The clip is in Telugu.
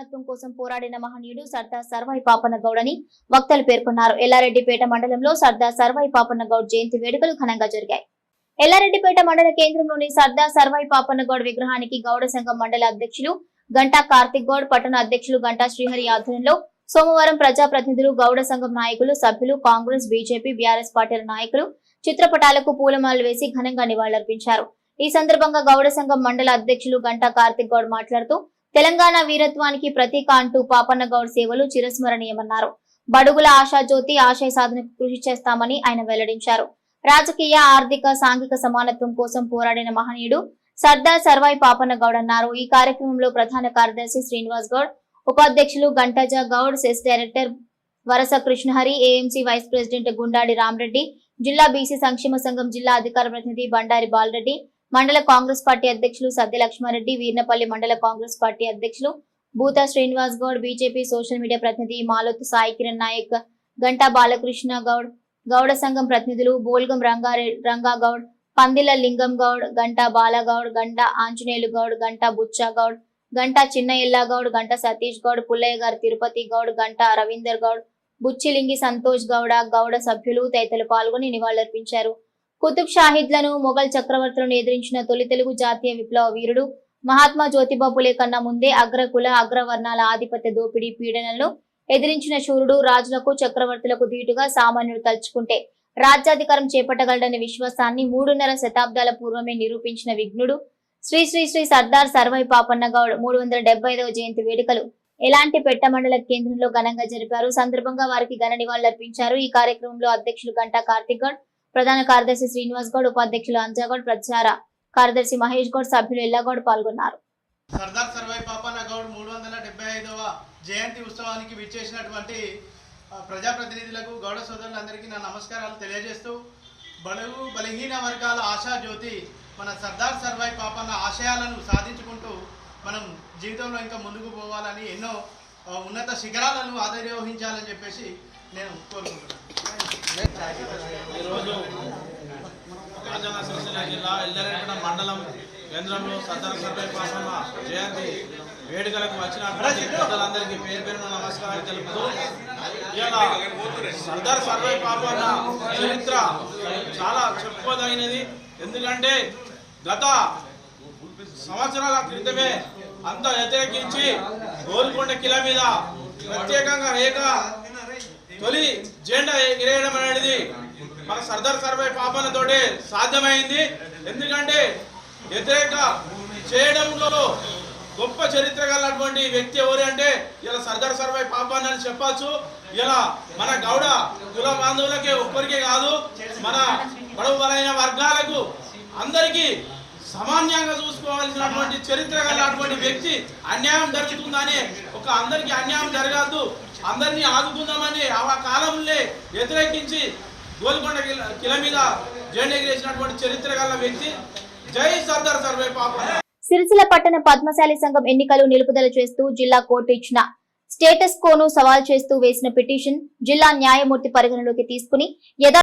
సమానత్వం కోసం పోరాడిన మహనీయుడు సర్దార్ సర్వాయి పాపన్న గౌడ్ అని వక్తలు పేర్కొన్నారు. ఎల్లారెడ్డిపేట మండలంలో సర్దార్ సర్వాయి పాపన్న గౌడ్ జయంతి వేడుకలు ఘనంగా జరిగాయి. ఎల్లారెడ్డిపేట మండల కేంద్రంలోని సర్దార్ సర్వాయి పాపన్న గౌడ్ విగ్రహానికి గౌడ సంఘం మండల అధ్యక్షులు గంటా కార్తిక్ గౌడ్ పట్టణ అధ్యక్షులు గంటా శ్రీహరి ఆధ్వర్యంలో సోమవారం ప్రజాప్రతినిధులు గౌడ సంఘం నాయకులు సభ్యులు కాంగ్రెస్ బీజేపీ బీఆర్ఎస్ పార్టీల నాయకులు చిత్రపటాలకు పూలమాలలు వేసి ఘనంగా నివాళులర్పించారు. ఈ సందర్భంగా గౌడ సంఘం మండల అధ్యక్షులు గంటా కార్తిక్ గౌడ్ మాట్లాడుతూ తెలంగాణ వీరత్వానికి ప్రతీక అంటూ పాపన్న గౌడ్ సేవలు చిరస్మరణీయమన్నారు. బడుగుల ఆశాజ్యోతి ఆశయ సాధనకు కృషి చేస్తామని ఆయన వెల్లడించారు. రాజకీయ ఆర్థిక సాంఘిక సమానత్వం కోసం పోరాడిన మహనీయుడు సర్దార్ సర్వాయి పాపన్న గౌడ్ అన్నారు. ఈ కార్యక్రమంలో ప్రధాన కార్యదర్శి శ్రీనివాస్ గౌడ్ ఉపాధ్యక్షులు గంటజ Goud CESS director Varasa Krishnahari AMC vice president Gundadi Ramareddy జిల్లా బీసీ సంక్షేమ సంఘం జిల్లా అధికార ప్రతినిధి బండారి బాలరెడ్డి మండల కాంగ్రెస్ పార్టీ అధ్యక్షులు సత్య లక్ష్మారెడ్డి వీర్నపల్లి మండల కాంగ్రెస్ పార్టీ అధ్యక్షులు Bhutha Srinivas Goud BJP social media ప్రతినిధి మాలొత్తు సాయి కిరణ్ నాయక్ గంటా బాలకృష్ణ గౌడ్ గౌడ సంఘం ప్రతినిధులు బోల్గం రంగారె రంగా గౌడ్ పందిల లింగం గౌడ్ గంటా బాలగౌడ్ గంటా ఆంజనేయులు గౌడ్ గంటా బుచ్చా గౌడ్ గంటా చిన్న ఎల్లా గౌడ్ గంటా సతీష్ గౌడ్ పుల్లయ్య గారు తిరుపతి గౌడ్ గంటా రవీందర్ గౌడ్ బుచ్చిలింగి సంతోష్ గౌడ గౌడ సభ్యులు తదితరులు పాల్గొని నివాళులర్పించారు. కుతుబ్ షాహిద్లను మొఘల్ చక్రవర్తులను ఎదిరించిన తొలి తెలుగు జాతీయ విప్లవ వీరుడు మహాత్మా జ్యోతిబా పులే కన్నా ముందే అగ్రకుల అగ్రవర్ణాల ఆధిపత్య దోపిడీ పీడనలను ఎదిరించిన శూరుడు రాజులకు చక్రవర్తులకు ధీటుగా సామాన్యుడు తలుచుకుంటే రాజ్యాధికారం చేపట్టగలడనే విశ్వాసాన్ని మూడున్నర శతాబ్దాల పూర్వమే నిరూపించిన విఘ్నుడు శ్రీ శ్రీ శ్రీ సర్దార్ సర్వై పాపన్న గౌడ్ మూడు వందల డెబ్బై ఐదవ జయంతి వేడుకలు ఎలాంటి పెట్ట మండల కేంద్రంలో ఘనంగా జరిపారు? సందర్భంగా వారికి ఘన నివాళులర్పించారు. ఈ కార్యక్రమంలో అధ్యక్షులు గంటా కార్తిక్ గౌడ్ ప్రధాన కార్యదర్శి శ్రీనివాస్ గౌడ్ ఉపాధ్యక్షులు అంజాగౌడ్ ప్రచార కార్యదర్శి మహేష్ గౌడ్ సభ్యులు ఎల్లాగౌడ్ పాల్గొన్నారు. సర్దార్ సర్వై పాపన్న గౌడ్ మూడు వందల డెబ్బై ఐదవ జయంతి ఉత్సవానికి విచ్చేసినటువంటి ప్రజాప్రతినిధులకు గౌడ సోదరులందరికీ నా నమస్కారాలు తెలియజేస్తూ బడుగు బలహీన వర్గాల ఆశా జ్యోతి మన సర్దార్ సర్వై పాపన్న ఆశయాలను సాధించుకుంటూ మనం జీవితంలో ఇంకా ముందుకు పోవాలని ఎన్నో ఉన్నత శిఖరాలను ఆదరోహించాలని చెప్పేసి నేను కోరుకుంటున్నాను. ఈరోజు రాజన్న సిరిసిల్ల జిల్లా ఎల్లరెడ్డిపేట మండలం కేంద్రంలో సర్దార్ సర్వై పాపన్న జయంతి వేడుకలకు వచ్చినటువంటి పెద్దలందరికీ పేరు పేరున నమస్కారాలు తెలుపుతూ ఇలా సర్దార్ సర్వై పాపన్న చరిత్ర చాలా చెప్పుకోదగినది ఎందుకంటే గత సంవత్సరాల క్రితమే అంత వ్యతిరేకించి గోల్కొండ కిల మీద ప్రత్యేకంగా రేఖ తొలి జెండా ఎగిరేయడం అనేది మన సర్దార్ సర్వై పాపనతోటే సాధ్యమైంది. ఎందుకంటే వ్యతిరేక చేయడంలో గొప్ప చరిత్ర గలటువంటి వ్యక్తి ఎవరు అంటే ఇలా సర్దార్ సర్వై పాపన్ అని చెప్పచ్చు. ఇలా మన గౌడ కుల బాంధవులకే ఒక్కరికే కాదు మన బడుగు వర్గాలకు అందరికీ సామాన్యంగా చూసుకోవాల్సినటువంటి చరిత్ర గలటువంటి వ్యక్తి అన్యాయం జరుగుతుందని ఒక అందరికీ అన్యాయం జరగద్దు. అందరినీ ఆదుకుందామని ఆ కాలంలో వ్యతిరేకించి గోల్కొండ కిల మీద జెండా ఎగిరేసినటువంటి చరిత్ర గల వ్యక్తి జై సర్దార్ సర్వే పాప. సిరిసిల పట్టణ పద్మశాలి సంఘం ఎన్నికలు నిలుపుదల చేస్తూ జిల్లా కోర్టు ఇచ్చిన స్టేటస్ కోను సవాల్ చేస్తూ వేసిన పిటిషన్ జిల్లా న్యాయమూర్తి పరిగణలోకి తీసుకుని యథా